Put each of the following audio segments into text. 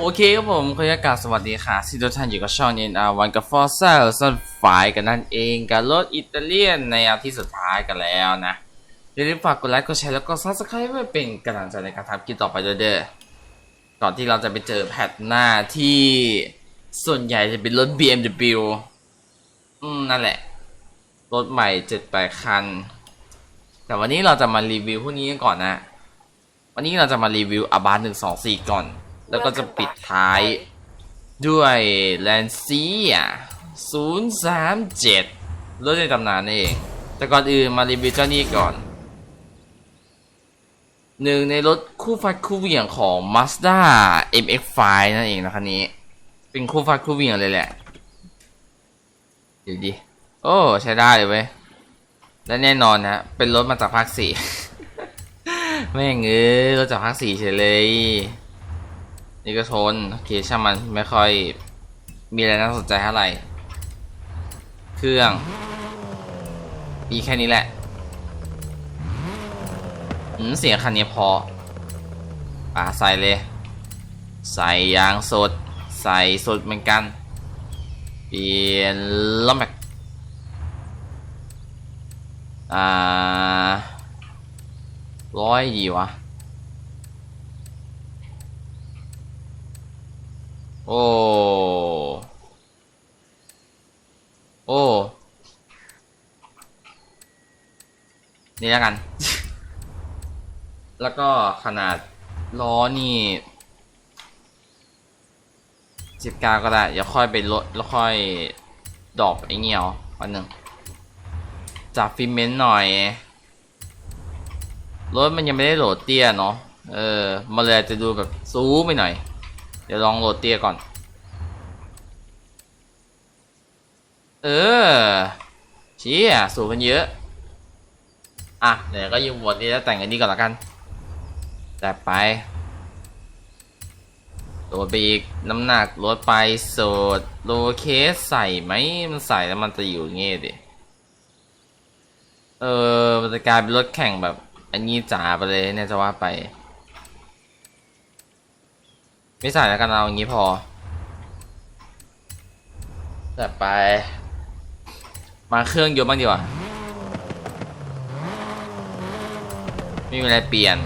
โอเคครับผมขออนุญาตสวัสดีค่ะที่ทุกท่านอยู่กับช่อง NR วันกับ Forza Horizon 5กันนั่นเองกับรถอิตาเลียนในอาทิตย์สุดท้ายกันแล้วนะ อย่าลืมฝากกดไลค์กดแชร์แล้วก็ Subscribe เพื่อเป็นกำลังใจในการทำคลิปต่อไปด้วยเด้อก่อนที่เราจะไปเจอแพทหน้าที่ส่วนใหญ่จะเป็นรถ BMW อืม นั่นแหละ รถใหม่7จ็ดแปดคัน แต่วันนี้เราจะมารีวิวพวกนี้กันก่อนนะ วันนี้เราจะมารีวิวอาบาร์หนึ่งสองสี่ก่อน แล้วก็จะปิดท้ายด้วยแลนเซียศูนย์สามเจ็ดรถในตำนานนี่เอง แต่ก่อนอื่นมารีวิวเจ้านี้ก่อน หนึ่งในรถคู่ฟัดคู่เหวี่ยงของ Mazda MX-5 นั่นเองนะคันนี้ เป็นคู่ฟัดคู่เหวี่ยงเลยแหละเดี๋ยวดิ โอ้ ใช้ได้เลยเว้ย และแน่นอนนะ เป็นรถมาจากภาคสี่ แม่งเอ้ยรถจากภาคสี่เฉยเลย นี่ก็ทนโอเคช่างมันไม่ค่อยมีอะไรน่าสนใจเท่าไหร่ เครื่อง มีแค่นี้แหละอืมเสียงคันนี้พอป่าใส่เลย ใส่ยางสด ใส่สดเหมือนกัน เปลี่ยนล้อแม็กอ่า ร้อยดีวะ โอ้ โอ้ นี่แล้วกัน แล้วก็ขนาดล้อนี่สิบเก้าก็ได้ เดี๋ยวค่อยไปลดแล้วค่อยดอปไอ้เงี้ยเอาวันหนึ่งจับฟิเมนต์หน่อย รถมันยังไม่ได้โหลดเตี้ยเนาะเออมาเลยจะดูแบบซูมไปหน่อย เดี๋ยวลองโหลดเตี้ยก่อน เออชี้อะสูงกันเยอะ อะเดี๋ยวก็ยืมวนนี้แล้วแต่งอันนี้ก่อนละกัน แต่ไปตัวไปอีกน้ำหนักลดไปโสดโลเคสใส่ไหมมันใส่แล้วมันจะอยู่เงี้ยดิ เออมันจะกลายเป็นรถแข่งแบบ อันนี้จ๋าไปเลยเนี่ยจะว่าไป ไม่ใส่แล้วกันเอาอย่างนี้พอแต่ไป มาเครื่องยนต์บ้างดีกว่าไม่มีอะไรเปลี่ยน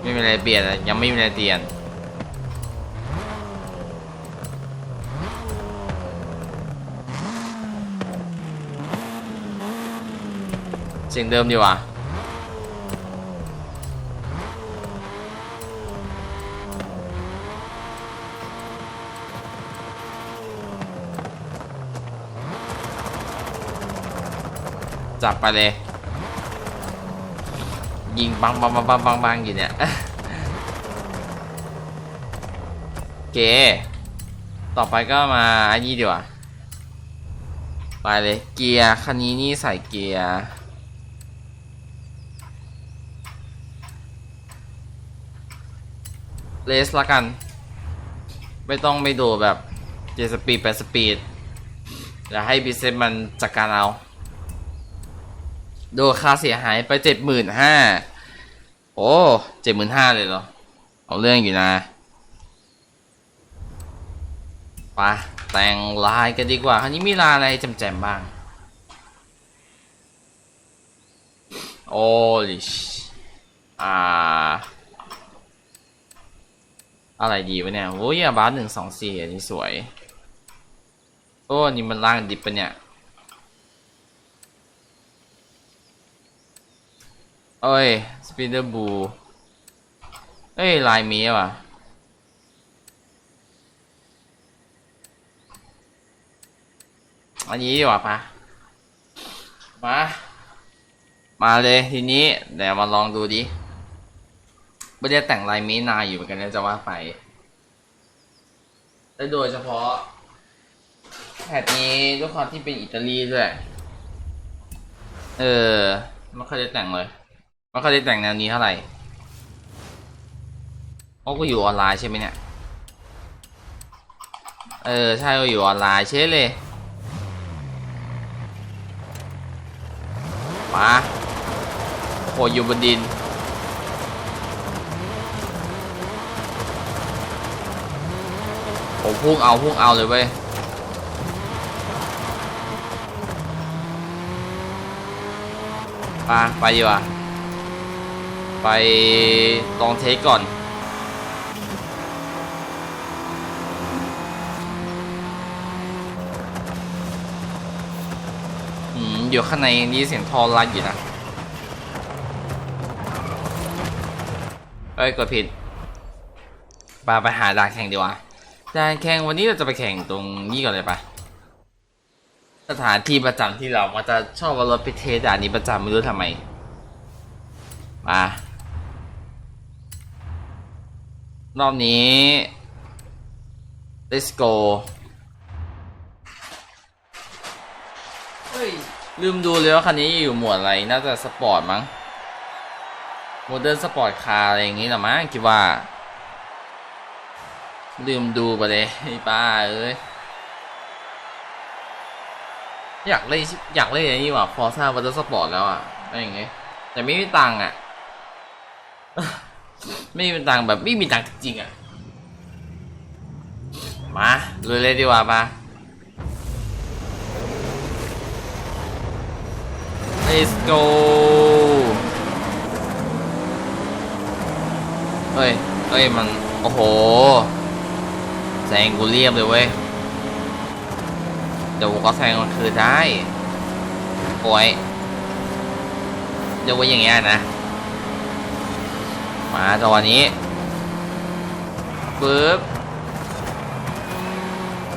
ไม่มีอะไรเปลี่ยนยังไม่มีอะไรเปลี่ยน เสียงเดิมดีกว่าจับไปเลย ยิงบังบังบังบังบังบังอยู่เนี่ยเคต่อไปก็มาอันนี้ดีกว่า ไปเลย เกียร์คันนี้นี่ใส่เกียร์ เลสละกัน ไม่ต้องไปดูแบบเจสปีดแปดสปีดแล้วให้บิเซตมันจัดการเอาโดนค่าเสียหายไปเจ็ดหมื่นห้าโอ้เจ็ดหมื่นห้าเลยเหรอ เอาเรื่องอยู่นะไปะแต่งลายกันดีกว่าคันนี้มีลายอะไรแจ่มๆบ้าง โอ้ลิชอ่า อะไรดีวะเนี่ยโอ้ยอบาสหนึ่งสองสี่อันนี้สวย โอ้นี่มันล่างดิบปะเนี่ย เอ้ย สปีดเดอร์บู เอ้ย ลายมีว่ะอันนี้ดีกว่าปะมา มาเลยทีนี้เดี๋ยวมาลองดูดิ ไม่ได้แต่งลายมีนาอยู่เหมือนกันนะจะว่าไปและโดยเฉพาะแพทนี้ด้วยความที่เป็นอิตาลีด้วย เออไม่ค่อยได้แต่งเลยไม่ค่อยได้แต่งแนวนี้เท่าไหร่โอ้กูอยู่ออนไลน์ใช่ไหมเนี่ย เออ ใช่กูอยู่ออนไลน์เช่เลยมาโหอยู่บนดิน โอ้พุ่งเอาพุ่งเอาเลยเว้ยไปไปดีกว่าไปลองเทสก่อน อืมอยู่ข้างในนี้เสียงทอรัดอยู่นะ เอ้ยกดผิดไปไปหาด่านแข่งดีกว่า ด่านแข่งวันนี้เราจะไปแข่งตรงนี้ก่อนเลยปะสถานที่ประจำที่เรามาจะชอบเอารถไปเทสด่านนี้ประจำไม่รู้ทำไม มา รอบนี้ let's go เฮ้ย ลืมดูเลยว่าคันนี้อยู่หมวดอะไร น่าจะสปอร์ตมั้งโมเดิร์นสปอร์ตคาร์อะไรอย่างงี้หรอมั้งคิดว่า ลืมดูไปเลยไอ้ป้าเอ้ยอยากเล่นอยากเล่นอันนี้ว่ะฟอร์ซ่าวัตเตอร์สปอร์ตแล้วอะอะไรอย่างเงี้ยแต่ไม่มีตังค์อะ ไม่มีตังค์แบบไม่มีตังค์จริงๆอะ มาลุยเลยดีกว่าปะ let's go เฮ้ยเฮ้ยมัน โอ้โห แซงกูเรียบเลยเว้ยเดี๋ยวกูก็แซงมันคือได้โอ้ยเดี๋ยวไว้อย่างเงี้ยนะ มาจังหวะนี้ปึ๊บ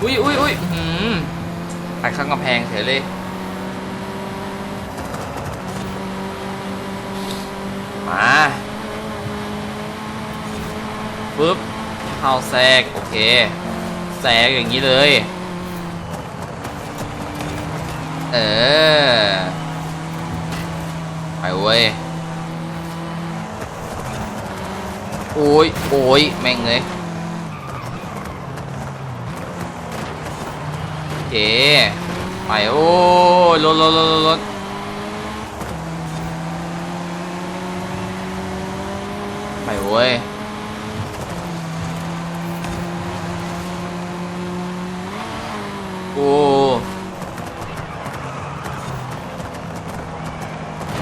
อุ้ยอุ้ยอุ้ยหืมตัดข้างกำแพงเฉยเลยมาปึ๊บ เข้าแทรกโอเคแทรกอย่างนี้เลย เออ ไปเว้ยโอ้ยโอ้ยแม่งเลยโอเคไปโอ้ยรถรถรถรถรถไปเว้ย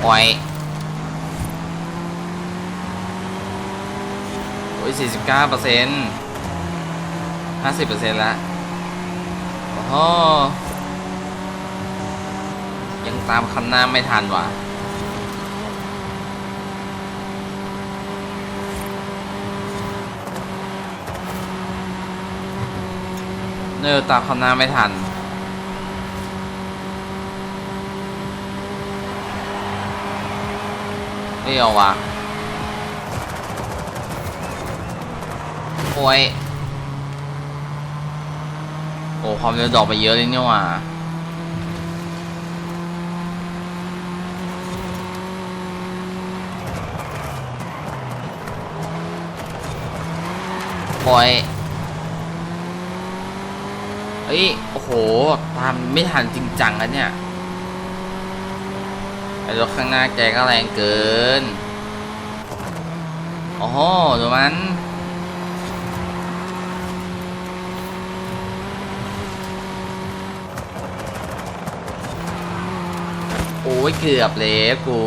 โอ้ยโอ้ยสี่สิบเก้าเปอร์เซ็นต์ห้าสิบเปอร์เซ็นต์ละโอ้โหยังตามคันหน้าไม่ทันว่ะเนอตามคันหน้าไม่ทัน ไม่เอาวะโอ้ยโอ้ความเร็วดอกไปเยอะเลยเนี่ยว่ะโอ้ยเฮ้ย โอ้โห ตามไม่ทันจริงจังแล้วเนี่ย ไอ้รถข้างหน้าแกก็แรงเกิน โอ้โหดูมันโอ้ยเกือบเลยกู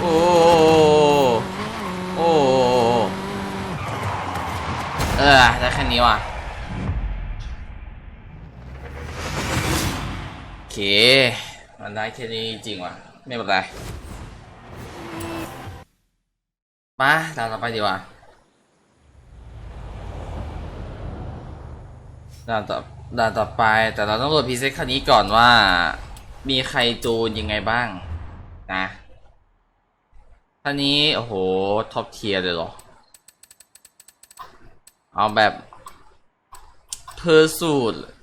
โอ้โอ้เออได้แค่นี้ว่ะ เค มันได้แค่นี้จริงว่ะไม่เป็นไรมาด่านต่อไปดีกว่าด่านต่อด่านต่อไปแต่เราต้องโหลดพีเซตคันนี้ก่อนว่า มีใครจูนยังไงบ้างนะคันนี้ โอ้โห ท็อปเทียร์เลยเหรอ เอาแบบเพอร์สูตเอ่อ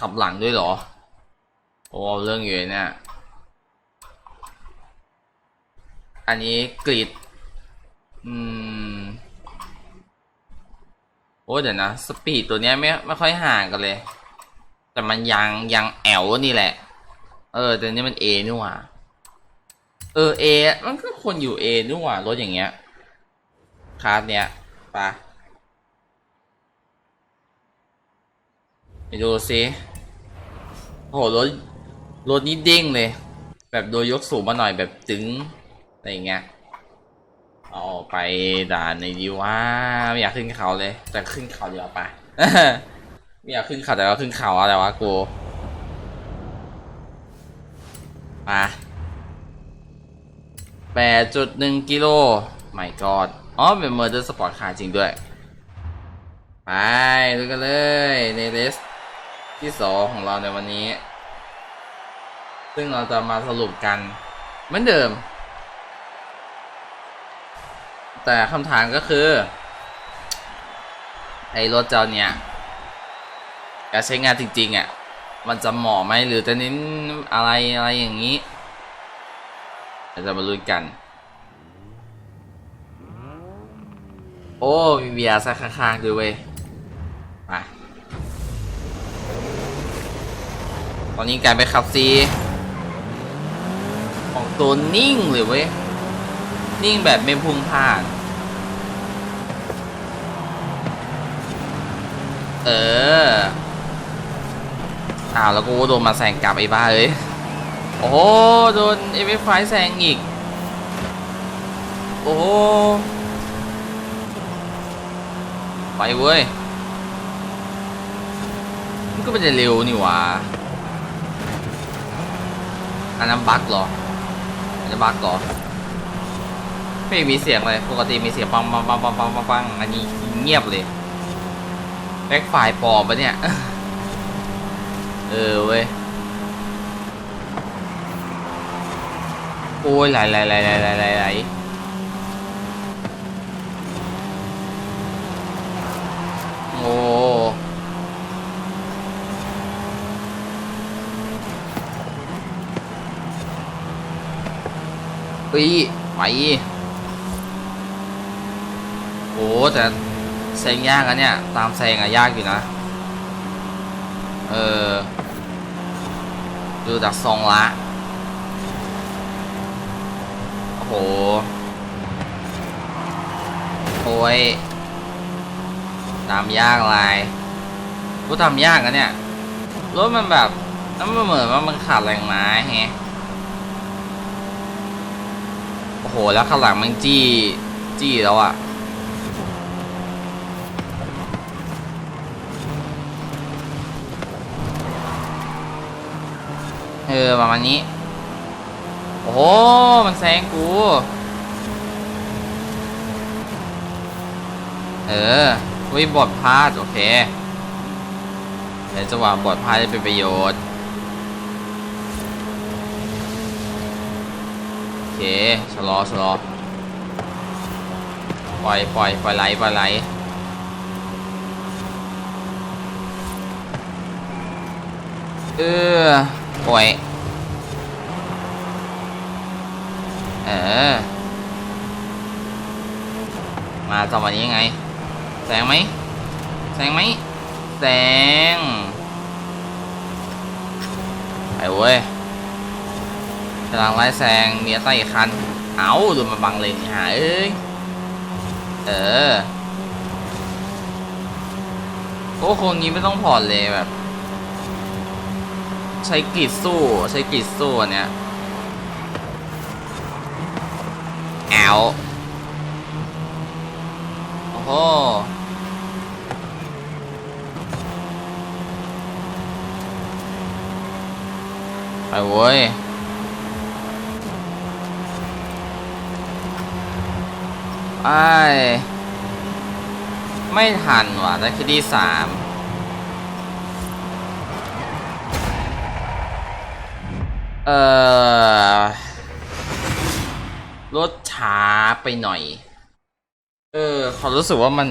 ขับหลังด้วยเหรอ โอ้เรื่องอยู่เนี่ย อันนี้กรีด อืม โอ้เดี๋ยวนะ สปีดตัวเนี้ยไม่ไม่ค่อยห่างกันเลย แต่มันยังยังแอวนี่แหละ เออแต่นี่มันเอนี่หว่า เออเอมันก็ควรอยู่เอด้วยว่ะรถอย่างเงี้ยคาร์ดเนี้ยไปะ ไปดูสิโอ้โหรถรถนี้เด้งเลย แบบโดยยกสูงมาหน่อยแบบตึงอะไรเงี้ยเอาไปด่านในดีว่าไม่อยากขึ้นเขาเลยแต่ขึ้นเขาเดียวาปไม่อยากขึ้นเขาแต่ว่าขึ้นเขาอะไรวะกูมาแปดจุดหนึ่งกิโลไม่กอดอ๋อเป็นเมอร์เดอร์สปอร์ตคาร์จริงด้วย ไปดูกันเลยในเลส ที่สองของเราในวันนี้ ซึ่งเราจะมาสรุปกันเหมือนเดิม แต่คำถามก็คือ ไอ้รถเจ้าเนี่ยการใช้งานจริง ๆอะ มันจะเหมาะไหมหรือจะเน้นอะไรอะไรอย่างนี้เราจะมาลุ้นกัน โอ้มีเบียร์ซะข้างๆด้วยเว้ย ตอนนี้กลายไปนขับซีของตัวนิ่งเลยเว้ย นิ่งแบบไม่พุ่งพลาดเออ อ้าว แล้วกูโดนมาแซงกลับไอ้บ้าเอ้ยโอ้โห โดนเอฟไฟแซงอีก โอ้ไปเว้ย มันก็ไม่ได้เร็วนี่หว่า อันนั้นบั๊กเหรออันนั้นบั๊กเหรอ ไม่มีเสียงเลย ปกติมีเสียงปังปังปังปังปังปังปังอันนี้เงียบเลยแบ็คไฟล์ปลอมปะเนี่ย เออเว้ย โอ้ยไหลไหลไหลไหลไหลไหลไหลโอ้ ฮ้ยไปโอ้แต่แซงยากอะเนี่ย ตามแซงอะยากอยู่นะ เออ ดูจากทรงละ โอ้โห โอ้ยตามยากไรกูทำยากอะเนี่ย รถมันแบบน้ำมันเหมือนว่ามันขาดแรงม้าแฮะ โอ้โห แล้วข้างหลังมันจี้ จี้แล้วอะเออ ประมาณนี้ โอ้โห มันแซงกู เออวิบอดพลาด โอเคเดี๋ยวจังหวะบอดพลาดได้เป็นประโยชน์ โอ เคชะลอชะลอปล่อยปล่อยปล่อยไหลปล่อยไหลเออปล่อยเออมาจังหวะนี้ยังไงแซงไหมแซงไหมแซงไปเว้ยำลังไล่แซงเมียใต้อีกคัน เอาดนมาบังเลนหาเอ้ยเออ โอ้คนนี้ไม่ต้องผ่อนเลยแบบ ใช้กีดสู้ ใช้กีดสู้อันเนี้ยแอลโอ้โหไปเว้ย ไอ้ไม่ทันว่ะได้แค่ที่สามเอ่อรถช้าไปหน่อย เออขอรู้สึกว่ามัน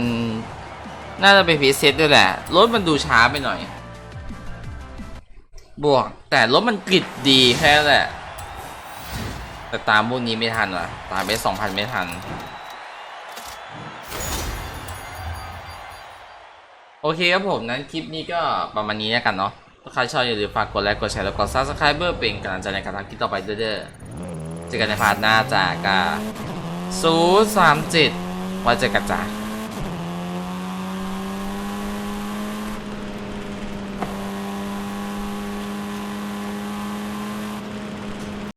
น่าจะเป็นพีเซตด้วยแหละ รถมันดูช้าไปหน่อย บวก แต่รถมันกริดดีแค่แหละ แต่ตามพวกนี้ไม่ทันว่ะ ตามไปสองพันไม่ทัน โอเคครับผมนั้นคลิปนี้ก็ประมาณนี้แล้วกันเนาะถ้าใครชอบอย่าลืมฝากกดไลค์กดแชร์แล้วกดซับสไครเบอร์เป็นกำลังใจในการทำคลิปต่อไปด้วยเด้อเจอกันในพาร์ทหน้าจาก็ศูนย์สามเจ็ดไว้เจอกันจ้า